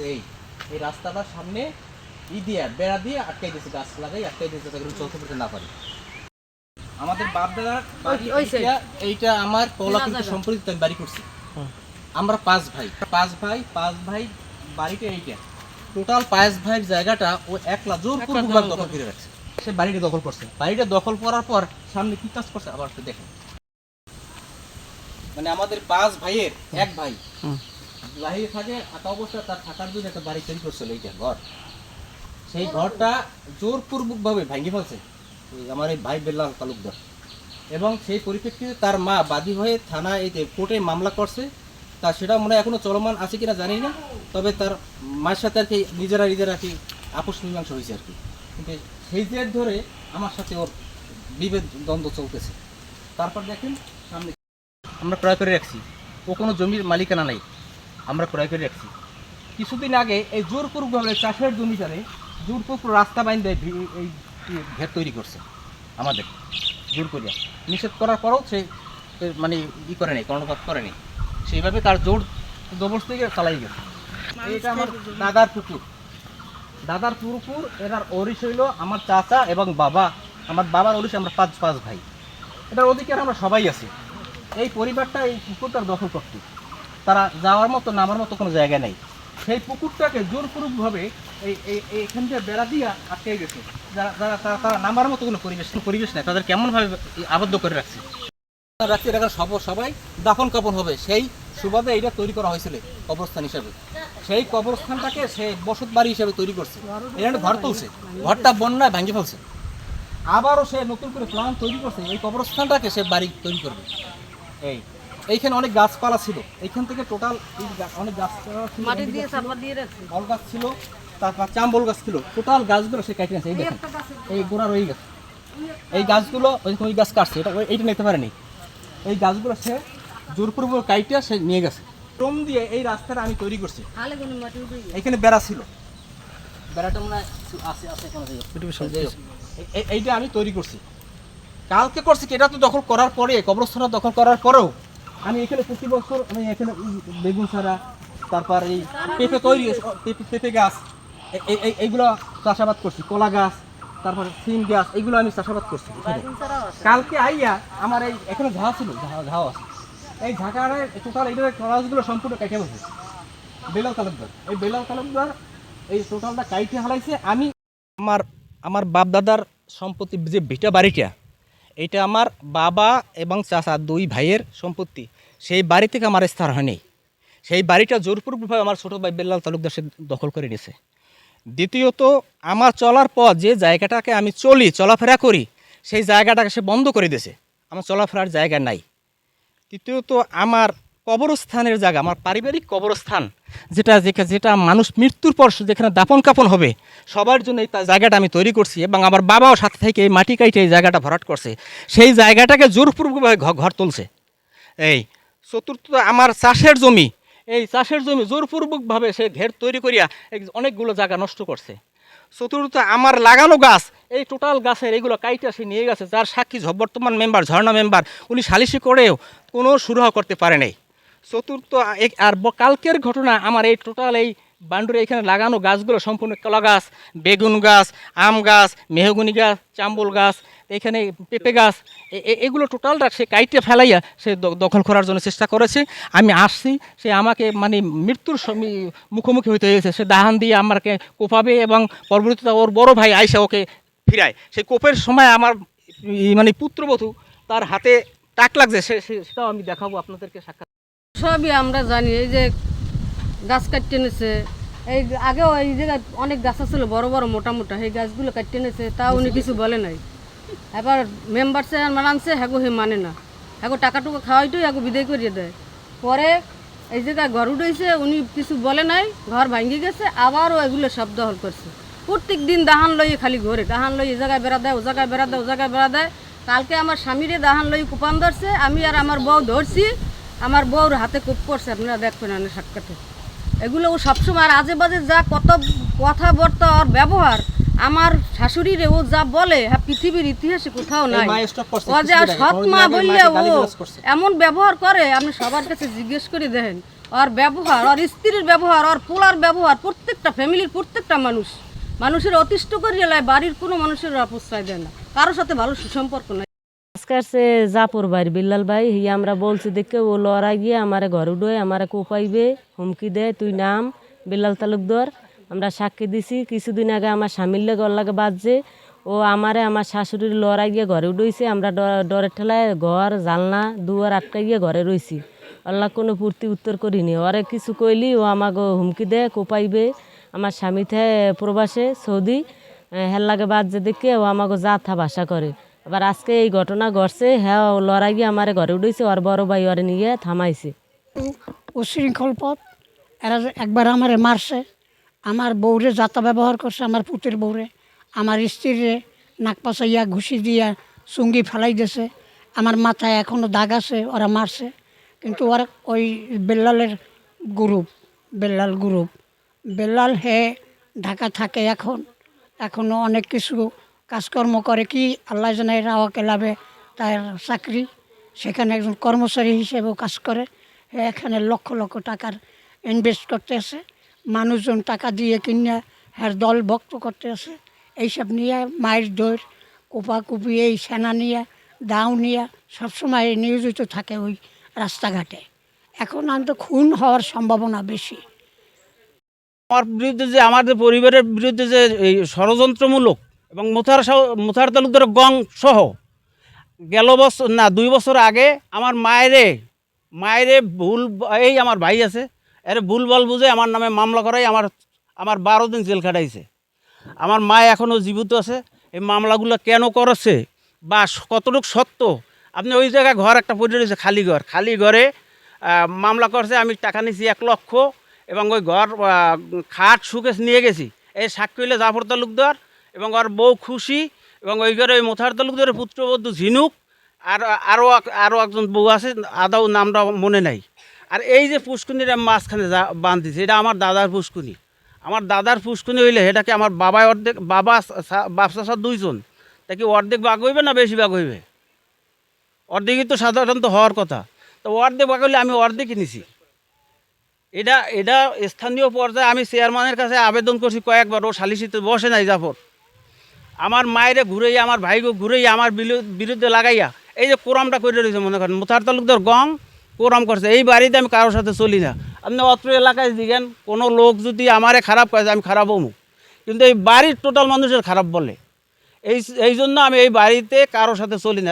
কিন্তু এই এই রাস্তাটার সামনে ই দিয়ে বেড়া দিয়ে আটকাই দিয়েছে গাছ লাগাই আটকাই দিয়েছে যাতে চলতে ফিরতে না পারে। আমাদের বাপ দাদার। এইটা- আমার পলাকৃত জায়গা। সম্পত্তি আমি বাড়ি করছি। আমরা পাঁচ ভাই। পাঁচ ভাই পাঁচ ভাই বাড়িটা এইটা। টোটাল পাঁচ ভাইয়ের জায়গাটা ও একলা জোর পূর্বক দখল করে। রাখছে। সে বাড়িটা দখল করছে। বাড়িটা দখল করার পর সামনে কি কাজ করছে? আবার একটু দেখেন। মানে আমাদের পাঁচ ভাইয়ের এক ভাই। বাহিরে থাকে থাকা অবস্থা, তার থাকার জন্য একটা বাড়ি তৈরি করছিল এইটা ঘর। সেই ঘরটা জোরপূর্বক ভাবে ভাঙি ফেলছে আমার এই ভাই বেল্লাল তালুকদার। এবং সেই পরিপ্রেক্ষিতে তার মা বাদী হয়ে থানা এই যে কোর্টে মামলা করছে। তা সেটা মনে হয় এখনও চলমান আছে কিনা জানি না, তবে তার মায়ের সাথে আর কি নিজেরা নিজেরা কি আপোষ মীমাংসা হয়েছে আর কি। কিন্তু সেই জের ধরে আমার সাথে ওর বিভেদ, দ্বন্দ্ব চলতেছে। তারপর দেখেন সামনে আমরা ক্রয় করে রাখছি। ও কোনো জমির মালিকানা নাই। আমরা ক্রয় করে রাখছি। কিছুদিন আগে এই জোরপুর জোরপূর্বকভাবে চাষের জমি জমিটারে জোরপূর্বক রাস্তা বাইন দেয় এই ঘের তৈরি করছে আমাদের জোর করিয়া। নিষেধ করার পরেও সে মানে ই করে নেই কর্ণপাত করে নেই। সেইভাবে তার জোর জবরদস্তি চালাই গেছে। এটা আমার দাদার পুকুর দাদার পুকুর এরার অরিশ হইল আমার চাচা এবং বাবা। আমার বাবার অরিশ আমরা পাঁচ পাঁচ ভাই। এটার অধিকার আমরা সবাই আছি। এই পরিবারটা এই পুকুরটার দখল করতে। তারা যাওয়ার মতো নামার মতো কোনো জায়গা নেই। সেই পুকুরটাকে জোরপূর্বকভাবে এই এই- এই এখান থেকে বেড়া দিয়ে আটকে গেছে। যারা যারা তারা তারা নামার মতো কোনো পরিবেশ পরিবেশ নেই। তাদের কেমনভাবে আবদ্ধ করে রাখছে? রাখছে এটা সব সবাই দাফন কাপন হবে। সেই সুবাদে এটা তৈরি করা হয়েছিল কবরস্থান হিসাবে। সেই কবরস্থানটাকে সে বসত বাড়ি হিসাবে তৈরি করছে। এখানে ঘর তুলছে। ঘরটা বন্যায় ভাঙে ফেলছে। আবারও সে নতুন করে প্ল্যান তৈরি করছে। এই কবরস্থানটাকে সে বাড়ি তৈরি করবে। এই এইখানে অনেক গাছপালা ছিল। এইখান থেকে টোটাল অনেক গাছপালা ছিল মাটি দিয়ে গাছ ছিল, চাপা দিয়ে রাখছে। ফল গাছ ছিল তারপর চাম্বল গাছ ছিল। টোটাল গাছগুলো সে কেটে গেছে এই দেখেন। এই গোড়া রয়ে গেছে। এই গাছগুলো ওই ওই গাছ কাটছে এটা এইটা নিতে পারেনি। এই গাছগুলো সে জোরপূর্বক কাইটে সে নিয়ে গেছে। টম দিয়ে এই রাস্তাটা আমি তৈরি করছি। এখানে বেড়া ছিল। বেড়াটা মনে হয় আছে আছে এইটা আমি তৈরি করছি। কালকে করছি কি? এটা তো দখল করার পরে কবরস্থান দখল করার পরেও আমি এখানে প্রতি বছর আমি এখানে বেগুন ছাড়া তারপর এই পেঁপে তৈরি পেঁপে গাছ এইগুলো চাষাবাদ করছি কলা গাছ তারপর সিম গাছ এইগুলো আমি চাষাবাদ করছি। কালকে আইয়া আমার এই এখানে ঝাঁ ছিল ঝাঁ আছে। এই ঝাঁকারে টোটাল এইটা কলাজগুলো সম্পূর্ণ কেটে বসে। বেলাল তালুকদার এই বেলাল তালুকদার এই টোটালটা কাইটে হালাইছে আমি আমার আমার বাপ দাদার সম্পত্তি যে ভিটা বাড়িটা এইটা আমার বাবা এবং চাচা দুই ভাইয়ের সম্পত্তি। সেই বাড়ি থেকে আমার স্থান হয়নি। সেই বাড়িটা জোরপূর্বকভাবে আমার ছোটো ভাই বেল্লাল তালুকদার সে দখল করে নিয়েছে। দ্বিতীয়ত, আমার চলার পর যে জায়গাটাকে আমি চলি, চলাফেরা করি, সেই জায়গাটাকে সে বন্ধ করে দিয়েছে। আমার চলাফেরার জায়গা নাই। তৃতীয়ত, আমার কবরস্থানের জায়গা, আমার পারিবারিক কবরস্থান, যেটা যেখা- যেটা মানুষ মৃত্যুর পর যেখানে দাপন কাপন হবে, সবার জন্য এই জায়গাটা আমি তৈরি করছি এবং আমার বাবাও সাথে থেকে এই মাটি কাইটে এই জায়গাটা ভরাট করছে। সেই জায়গাটাকে জোরপূর্বকভাবে ঘর তুলছে। এই চতুর্থ, আমার চাষের জমি, এই চাষের জমি জোরপূর্বকভাবে সে ঘের তৈরি করিয়া অনেকগুলো জায়গা নষ্ট করছে। চতুর্থ, আমার লাগানো গাছ, এই টোটাল গাছের এইগুলো কাইটা সে নিয়ে গেছে, যার সাক্ষী বর্তমান মেম্বার, ঝর্ণা মেম্বার, উনি সালিশি করেও কোনো সুরাহ করতে পারে নাই। চতুর্থ আর কালকের ঘটনা, আমার এই টোটাল এই বান্ডুরে এখানে লাগানো গাছগুলো সম্পূর্ণ কলা গাছ, বেগুন গাছ, আম গাছ, মেহগুনি গাছ, চাম্বল গাছ, এখানে পেঁপে গাছ এগুলো টোটালটা সে কাইটে ফেলাইয়া সে দখল করার জন্য চেষ্টা করেছে। আমি আসছি, সে আমাকে মানে মৃত্যুর মুখোমুখি হইতে হয়েছে। সে দাহান দিয়ে আমাকে কোপাবে এবং পরবর্তীতে ওর বড় ভাই আইসা ওকে ফিরায়। সেই কোপের সময় আমার মানে পুত্রবধূ তার হাতে টাক লাগছে। সে- সেটাও আমি দেখাবো, আপনাদেরকে সাক্ষাৎ সবই আমরা জানি এই যে গাছ কাটতে এনেছে। এই আগেও এই জায়গায় অনেক গাছ আছিল বড় বড় মোটা মোটা সেই গাছগুলো কাটতে এনেছে তাও উনি কিছু বলে নাই। এবার মেম্বার চেয়ারম্যান আনছে হ্যাগো হে মানে না। হ্যাগো টাকা টুকু খাওয়াইতো হ্যাগো বিদায় করিয়ে দেয়। পরে এই জায়গায় ঘর উঠেছে উনি কিছু বলে নাই ঘর ভাঙ্গি গেছে আবারও এগুলো শব্দ হল করছে। প্রত্যেক দিন দাহান লইয়ে খালি ঘরে দাহান লই এ জায়গায় বেড়া দেয় ও জায়গায় বেড়া দেয় ও জায়গায় বেড়া দেয়। কালকে আমার স্বামীরে দাহান লই কুপান ধরছে আমি আর আমার বউ ধরছি আমার বউর হাতে কোপ পড়ছে আপনারা দেখবেন না সাক্ষাতে। এগুলো ও সবসময় আর আজে বাজে যা কত কথাবার্তা ওর ব্যবহার আমার শাশুড়িরে ও যা বলে হ্যাঁ পৃথিবীর ইতিহাসে কোথাও নাই। ও যে সৎ মা বললে ও এমন ব্যবহার করে আপনি সবার কাছে জিজ্ঞেস করে দেখেন। ওর ব্যবহার ওর স্ত্রীর ব্যবহার ওর পোলার ব্যবহার প্রত্যেকটা ফ্যামিলির প্রত্যেকটা মানুষ। মানুষের অতিষ্ঠ করিয়ে লাই বাড়ির কোনো মানুষের আর প্রশ্রয় দেয় না। কারোর সাথে ভালো সুসম্পর্ক নাই। সে জাপুর ভাই, বিল্লাল ভাই হি আমরা বলছি দেখে ও লড়াই গিয়ে আমারে ঘরে উঠোয়, আমারে কোপাইবে, হুমকি দেয়, তুই নাম, বিল্লাল তালুকদার, আমরা সাক্ষী দিছি, কিছুদিন আগে আমার স্বামীর লেগে ওর লাগে বাজছে, ও আমারে, আমার শাশুড়ির লড়াই গিয়ে ঘরে উঠেছে আমরা ডরের ঠেলায় ঘর জালনা দুয়ার আটকাই গিয়ে ঘরে রইছি, আল্লাহ কোনো পূর্তি উত্তর করিনি, ওরে কিছু কইলি, ও আমাকে হুমকি দেয়, কোপাইবে, আমার স্বামী থে, প্রবাসে সৌদি হের লাগে বাজছে দেখে ও আমাকে জাথা ভাষা করে আবার আজকে এই ঘটনা ঘটছে হ্যাঁ লড়াই গিয়ে আমার ঘরে উঠেছে ওর বড় ভাই ওরে নিয়ে থামাইছে। উশৃঙ্খল পথ, এরা একবার আমারে মারছে, আমার বউরে যাতা ব্যবহার করছে, আমার পুতের বউরে, আমার স্ত্রীরে নাক পাশাইয়া ঘুষি দিয়া, চুঙ্গি ফেলাই দিয়েছে, আমার মাথায় এখনও দাগ আছে, ওরা মারছে, কিন্তু ওরা ওই বেল্লালের গ্রুপ, বেল্লাল গ্রুপ, বেল্লাল হে ঢাকা থাকে এখন এখনও অনেক কিছু কাজকর্ম করে কি আল্লাহ জানাই রাওয়া কেলাবে তার চাকরি, সেখানে একজন কর্মচারী হিসেবেও কাজ করে। এখানে লক্ষ লক্ষ টাকার ইনভেস্ট করতে আছে। মানুষজন টাকা দিয়ে কিনে হ্যার দল ভক্ত করতে আছে। এইসব নিয়ে মায়ের দৌড় কোপাকুপি, এই সেনা নিয়ে, দাও নিয়ে সবসময় নিয়োজিত থাকে ওই রাস্তাঘাটে। এখন তো খুন হওয়ার সম্ভাবনা বেশি। আমার বিরুদ্ধে যে, আমাদের পরিবারের বিরুদ্ধে যে, এই ষড়যন্ত্রমূলক এবং মুথার মোথার তালুকদার গং সহ গেল বছর না, দুই বছর আগে আমার মায়েরে মায়েরে ভুল এই আমার ভাই আছে, এর ভুল বল বুঝে আমার নামে মামলা করাই আমার আমার বারো দিন জেল খাটাইছে। আমার মা এখনও জীবিত আছে, এই মামলাগুলো কেন করেছে বা কতটুকু সত্য? আপনি ওই জায়গায় ঘর একটা পড়ে রয়েছে, খালি ঘর। খালি ঘরে মামলা করছে, আমি টাকা নিয়েছি এক লক্ষ এবং ওই ঘর খাট সুকেশ নিয়ে গেছি। এই সাক্ষী হইলে জাফর তালুকদার এবং ওর বউ খুশি, এবং ওই ঘরে ওই মোথার তালুকদারের পুত্রবধূ ঝিনুক, আর আরও আরও একজন বউ আছে, আদাও নামটা মনে নাই। আর এই যে পুষ্কুনির আমি মাঝখানে যা বান্ধিছি এটা আমার দাদার পুষ্কুনি আমার দাদার পুষ্কুনি হইলে এটাকে আমার বাবা অর্ধেক, বাবা বাপসা দুইজন। তা কি অর্ধেক বাঘ হইবে না বেশি বাঘ হইবে? অর্ধেকই তো সাধারণত হওয়ার কথা। তো অর্ধেক বাঘ হইলে আমি অর্ধেকই নিছি। এটা এটা স্থানীয় পর্যায়ে আমি চেয়ারম্যানের কাছে আবেদন করছি কয়েকবার, ও সালিসিতে বসে নাই জাফর। আমার মায়েরে ঘুরেই আমার ভাইকে ঘুরেই আমার বিরুদ্ধে লাগাইয়া, এই যে কোরামটা করে রয়েছে মনে করেন, মোথার তালুকদার গং কোরাম করছে, এই বাড়িতে আমি কারোর সাথে চলি না। আপনি অত্র এলাকায় দিকেন কোনো লোক যদি আমারে খারাপ করে আমি খারাপ হমু কিন্তু এই বাড়ির টোটাল মানুষের খারাপ বলে। এই এই জন্য আমি এই বাড়িতে কারোর সাথে চলি না।